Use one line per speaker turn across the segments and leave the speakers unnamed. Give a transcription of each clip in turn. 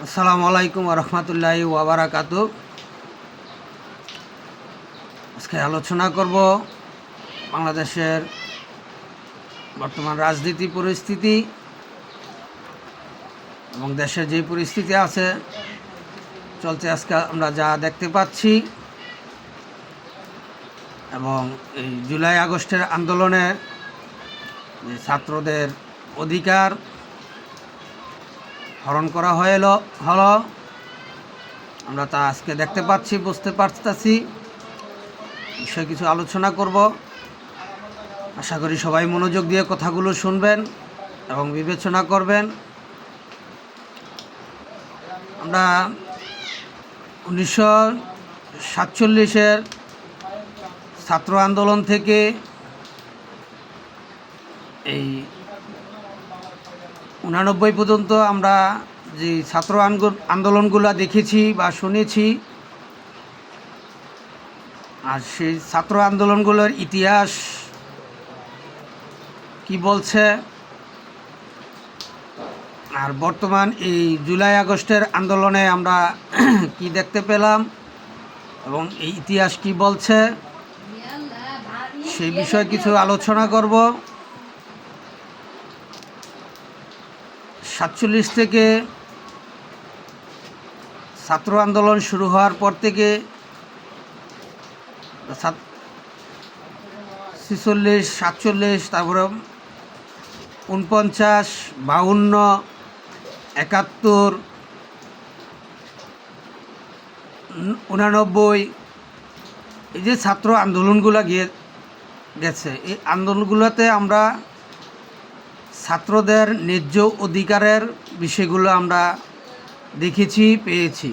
আসসালামু আলাইকুম রহমতুল্লাহি ওয়াবারাকাতু আজকে আলোচনা করব বাংলাদেশের বর্তমান রাজনীতি পরিস্থিতি এবং দেশের যে পরিস্থিতি আছে, চলছে আজকে আমরা যা দেখতে পাচ্ছি এবং এই জুলাই আগস্টের আন্দোলনে ছাত্রদের অধিকার হরণ করা হইল হলো। আমরা তা আজকে দেখতে পাচ্ছি, বুঝতে পারতেছি। বিষয়ে কিছু আলোচনা করব। আশা করি সবাই মনোযোগ দিয়ে কথাগুলো শুনবেন এবং বিবেচনা করবেন। আমরা উনিশশো সাতচল্লিশের ছাত্র আন্দোলন থেকে এই উনানব্বই পর্যন্ত আমরা যে ছাত্র আন্দোলনগুলো দেখেছি বা শুনেছি, আর সেই ছাত্র আন্দোলনগুলোর ইতিহাস কি বলছে? আর বর্তমান এই জুলাই আগস্টের আন্দোলনে আমরা কি দেখতে পেলাম এবং এই ইতিহাস কি বলছে, সেই বিষয়ে কিছু আলোচনা করব। সাতচল্লিশ থেকে ছাত্র আন্দোলন শুরু হওয়ার পর থেকে ছিচল্লিশ, সাতচল্লিশ, তারপরে উনপঞ্চাশ বাউন্ন, একাত্তর, উনানব্বই, এই যে ছাত্র আন্দোলনগুলো গিয়ে গেছে, এই আন্দোলনগুলোতে আমরা ছাত্রদের ন্যায্য অধিকারের বিষয়গুলো আমরা দেখেছি, পেয়েছি।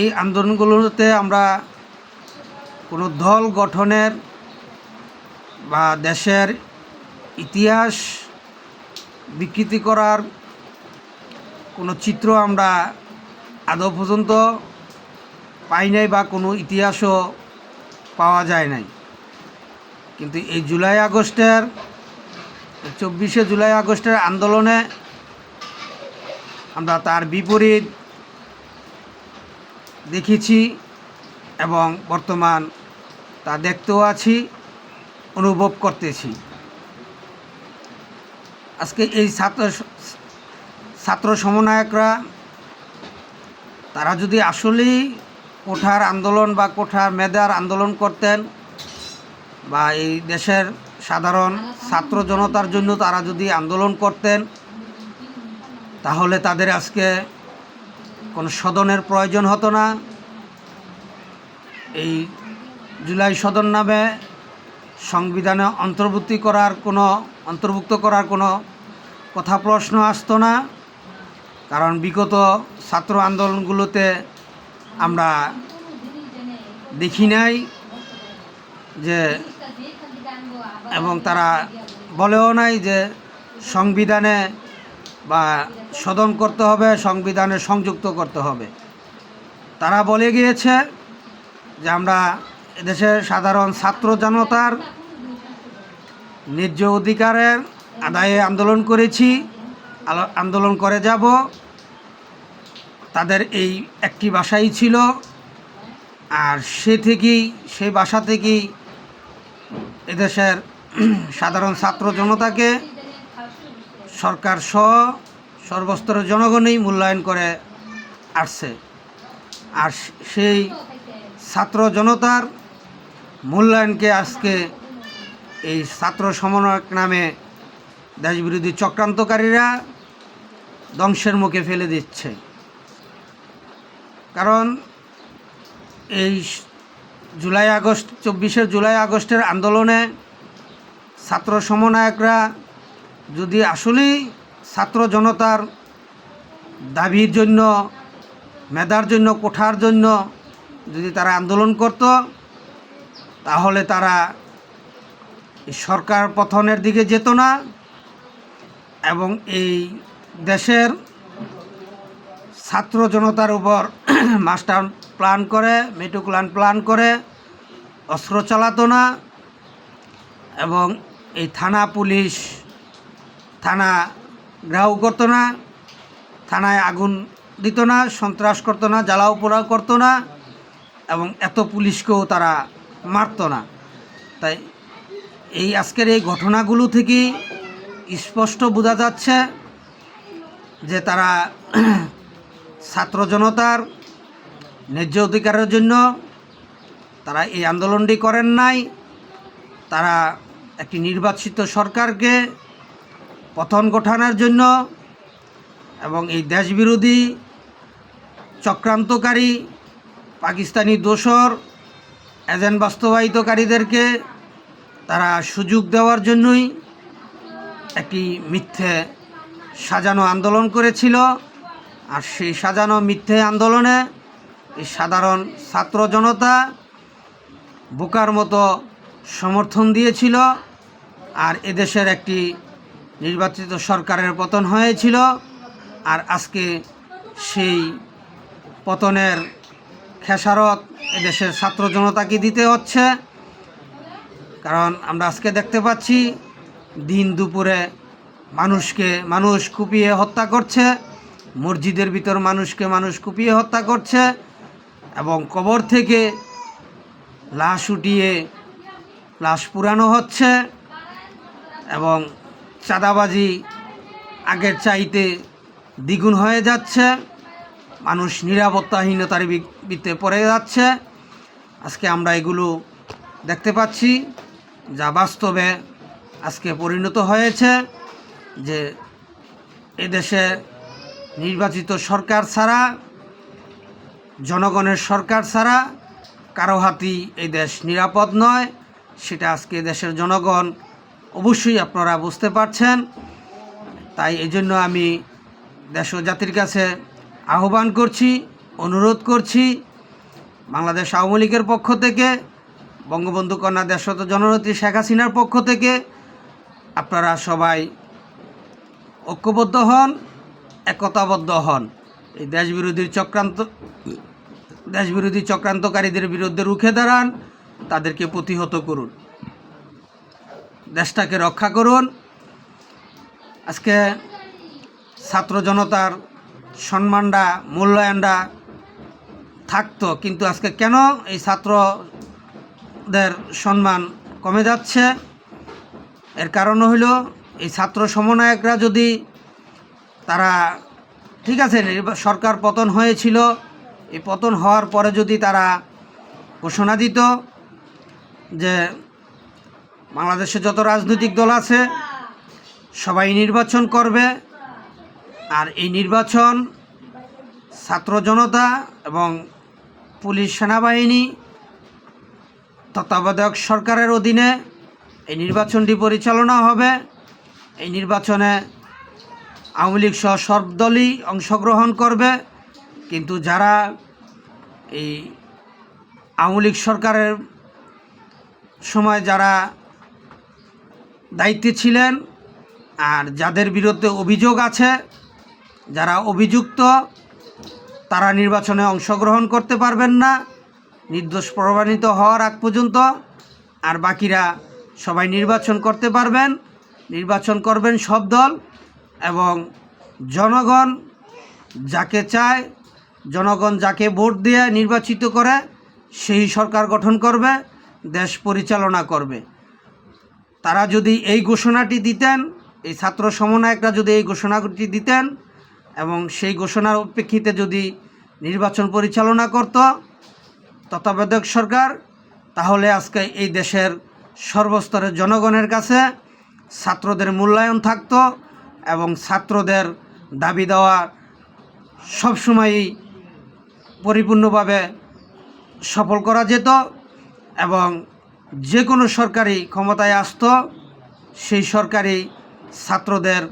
এই আন্দোলনগুলোতে আমরা কোনো দল গঠনের বা দেশের ইতিহাস বিকৃতি করার কোনো চিত্র আমরা আদৌ পর্যন্ত পাই নাই বা কোনো ইতিহাসও পাওয়া যায় নাই। কিন্তু এই জুলাই আগস্টের চব্বিশে জুলাই আগস্টের আন্দোলনে আমরা তার বিপরীত দেখেছি এবং বর্তমান তা দেখতেও আছি, অনুভব করতেছি। আজকে এই ছাত্র ছাত্র সমন্বয়করা, তারা যদি আসলেই কোঠার আন্দোলন বা কোঠার মেধার আন্দোলন করতেন বা এই দেশের সাধারণ ছাত্র জনতার জন্য তারা যদি আন্দোলন করতেন, তাহলে তাদের আজকে কোনো সদনের প্রয়োজন হতো না। এই জুলাই সদন নামে সংবিধানে অন্তর্ভুক্তি করার কোনো, অন্তর্ভুক্ত করার কোনো কথা প্রশ্ন আসতো না। কারণ বিগত ছাত্র আন্দোলনগুলোতে আমরা দেখি নাই যে এবং তারা বলেও নাই যে সংবিধানে বা সদন করতে হবে, সংবিধানে সংযুক্ত করতে হবে। তারা বলে গিয়েছে যে আমরা এদেশের সাধারণ ছাত্র জনতার ন্যায্য অধিকারের আদায়ে আন্দোলন করেছি আন্দোলন করে যাব। তাদের এই একটি বাসাই ছিল আর সে থেকেই সেই বাসা থেকেই এদেশের সাধারণ ছাত্র জনতাকে সরকার সহ সর্বস্তরের জনগণই মূল্যায়ন করে আসছে। আর সেই ছাত্র জনতার মূল্যায়নকে আজকে এই ছাত্র সমন্বয়ক নামে দেশবিরোধী চক্রান্তকারীরা ধ্বংসের মুখে ফেলে দিচ্ছে। কারণ এই জুলাই আগস্ট, চব্বিশে জুলাই আগস্টের আন্দোলনে ছাত্র সমন্বয়করা যদি আসলেই ছাত্র জনতার দাবির জন্য, মেধার জন্য, কোঠার জন্য যদি তারা আন্দোলন করত, তাহলে তারা সরকার পথনের দিকে যেত না এবং এই দেশের ছাত্র জনতার উপর মাস্টার প্ল্যান করে মেটু প্ল্যান প্ল্যান করে, অস্ত্র চালাতো না এবং এই থানা পুলিশ, থানা গ্রাহক করতো না, থানায় আগুন দিত না, সন্ত্রাস করতো না, জ্বালাও পোড়াও করতো না এবং এত পুলিশকেও তারা মারতো না। তাই এই আজকের এই ঘটনাগুলো থেকে স্পষ্ট বোঝা যাচ্ছে যে তারা ছাত্র জনতার ন্যায্য অধিকারের জন্য তারা এই আন্দোলনটি করেন নাই। তারা একটি নির্বাচিত সরকারকে পতন ঘটানোর জন্য এবং এই দেশবিরোধী চক্রান্তকারী পাকিস্তানি দোসর এজেন্ট বাস্তবায়িতকারীদেরকে তারা সুযোগ দেওয়ার জন্যই একটি মিথ্যে সাজানো আন্দোলন করেছিল। আর সেই সাজানো মিথ্যে আন্দোলনে এই সাধারণ ছাত্র জনতা বোকার মতো সমর্থন দিয়েছিল। আর এদেশের একটি নির্বাচিত সরকারের পতন হয়েছিল, আর আজকে সেই পতনের খেসারত এদেশের ছাত্র জনতাকে দিতে হচ্ছে। কারণ আমরা আজকে দেখতে পাচ্ছি, দিন দুপুরে মানুষকে মানুষ কুপিয়ে হত্যা করছে, মসজিদের ভিতর মানুষকে মানুষ কুপিয়ে হত্যা করছে এবং কবর থেকে লাশ উঠিয়ে লাশ পুরানো হচ্ছে। এবং চাঁদাবাজি আগের চাইতে দ্বিগুণ হয়ে যাচ্ছে। মানুষ নিরাপত্তাহীনতার বি- ভিতরে পড়ে যাচ্ছে। আজকে আমরা এগুলো দেখতে পাচ্ছি, যা বাস্তবে আজকে পরিণত হয়েছে যে এদেশে নির্বাচিত সরকার ছাড়া, জনগণের সরকার ছাড়া কারও হাতি এই দেশ নিরাপদ নয়। সেটা আজকে দেশের জনগণ অবশ্যই আপনারা বুঝতে পারছেন। তাই এই জন্য আমি দেশ জাতির কাছে আহ্বান করছি, অনুরোধ করছি, বাংলাদেশ আওয়ামী লীগের পক্ষ থেকে, বঙ্গবন্ধু কন্যা দেশত জননেত্রী শেখ হাসিনার পক্ষ থেকে আপনারা সবাই ঐক্যবদ্ধ হন, একতাবদ্ধ হন। এই দেশবিরোধী চক্রান্ত, দেশবিরোধী চক্রান্তকারীদের বিরুদ্ধে রুখে দাঁড়ান, তাদেরকে প্রতিহত করুন। দেশটাকে রক্ষা করুন। আজকে ছাত্র জনতার সম্মানটা, মূল্যায়নটা থাকতো, কিন্তু আজকে কেন এই ছাত্রদের সম্মান কমে যাচ্ছে? এর কারণ হইল, এই ছাত্র সমন্বয়করা যদি তারা, ঠিক আছে সরকার পতন হয়েছিল, এই পতন হওয়ার পরে যদি তারা ঘোষণা দিত যে বাংলাদেশে যত রাজনৈতিক দল আছে, সবাই নির্বাচন করবে। আর এই নির্বাচন ছাত্র জনতা এবং পুলিশ সেনাবাহিনী, তত্ত্বাবধায়ক সরকারের অধীনে এই নির্বাচনটি পরিচালনা হবে। এই নির্বাচনে আওয়ামী লীগ সহ সব দলই অংশগ্রহণ করবে। কিন্তু যারা এই আওয়ামী লীগ সরকারের সময় যারা দায়িত্বে ছিলেন আর যাদের বিরুদ্ধে অভিযোগ আছে, যারা অভিযুক্ত, তারা নির্বাচনে অংশগ্রহণ করতে পারবেন না। নির্দোষ প্রমাণিত হওয়ার আগ পর্যন্ত আর বাকিরা সবাই নির্বাচন করতে পারবেন। নির্বাচন করবেন সব দল এবং জনগণ যাকে চায়, জনগণ যাকে ভোট দিয়ে নির্বাচিত করে, সেই সরকার গঠন করবে, দেশ পরিচালনা করবে। তারা যদি এই ঘোষণাটি দিতেন, এই ছাত্র সমন্বয়করা যদি এই ঘোষণাটি দিতেন এবং সেই ঘোষণার প্রেক্ষিতে যদি নির্বাচন পরিচালনা করত তত্ত্বাবধায়ক সরকার, তাহলে আজকে এই দেশের সর্বস্তরের জনগণের কাছে ছাত্রদের মূল্যায়ন থাকতো এবং ছাত্রদের দাবি দেওয়া সবসময়ই পরিপূর্ণভাবে সফল করা যেত এবং যে কোনো সরকারি ক্ষমতায় আসতো, সেই সরকারি ছাত্রদের,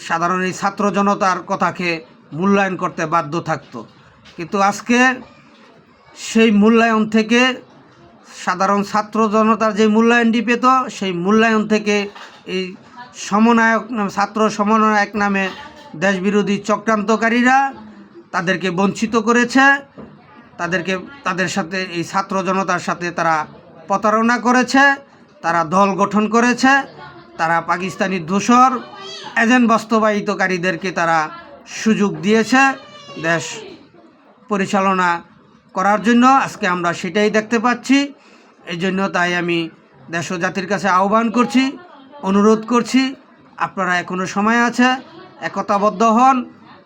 সাধারণ এই ছাত্র জনতার কথাকে মূল্যায়ন করতে বাধ্য থাকতো। কিন্তু আজকে সেই মূল্যায়ন থেকে সাধারণ ছাত্র জনতার যে মূল্যায়নটি পেত, সেই মূল্যায়ন থেকে এই সমন্বয়ক ছাত্র সমন্বয়ক নামে দেশবিরোধী চক্রান্তকারীরা তাদেরকে বঞ্চিত করেছে। তাদেরকে, তাদের সাথে, এই ছাত্র জনতার সাথে তারা প্রতারণা করেছে, তারা দল গঠন করেছে, তারা পাকিস্তানি দোসর এজেন্ট বাস্তবায়িতকারীদেরকে তারা সুযোগ দিয়েছে দেশ পরিচালনা করার জন্য। আজকে আমরা সেটাই দেখতে পাচ্ছি। এই জন্য তাই আমি দেশ জাতির কাছে আহ্বান করছি, অনুরোধ করছি, আপনারা এখনও সময় আছে, একতাবদ্ধ হন,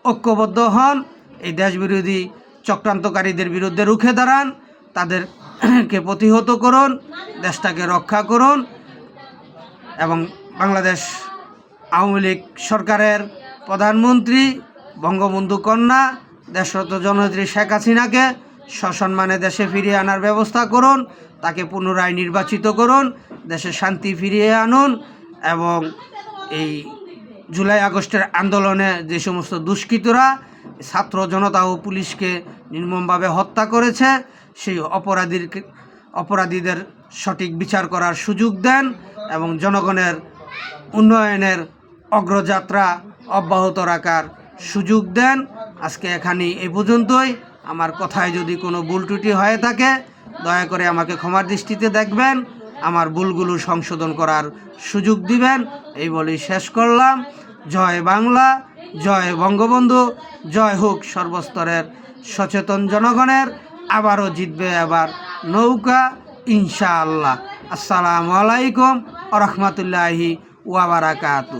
ঐক্যবদ্ধ হন, এই দেশবিরোধী চক্রান্তকারীদের বিরুদ্ধে রুখে দাঁড়ান তাদেরকে প্রতিহত করুন, দেশটাকে রক্ষা করুন এবং বাংলাদেশ আওয়ামী লীগ সরকারের প্রধানমন্ত্রী বঙ্গবন্ধু কন্যা, দেশরত জননেত্রী শেখ হাসিনাকে সসম্মানে দেশে ফিরিয়ে আনার ব্যবস্থা করুন, তাকে পুনরায় নির্বাচিত করুন, দেশে শান্তি ফিরিয়ে আনুন এবং এই জুলাই আগস্টের আন্দোলনে যে সমস্ত দুষ্কৃতরা ছাত্র জনতা ও পুলিশকে নির্মমভাবে হত্যা করেছে। সেই অপরাধীর অপরাধীদের সঠিক বিচার করার সুযোগ দেন এবং জনগণের উন্নয়নের অগ্রযাত্রা অব্যাহত রাখার সুযোগ দেন। আজকে এখানে এই পর্যন্তই। আমার কথায় যদি কোনো ভুল ত্রুটি হয়ে থাকে, দয়া করে আমাকে ক্ষমার দৃষ্টিতে দেখবেন। আমার ভুলগুলো সংশোধন করার সুযোগ দিবেন। এই বলেই শেষ করলাম। জয় বাংলা। জয় বঙ্গবন্ধু, জয় হোক সর্বস্তরের সচেতন জনগণের, আবারও জিতবে আবার নৌকা, ইনশাআল্লাহ। আসসালামু আলাইকুম রহমতুল্লাহি ওয়াবারাকাতু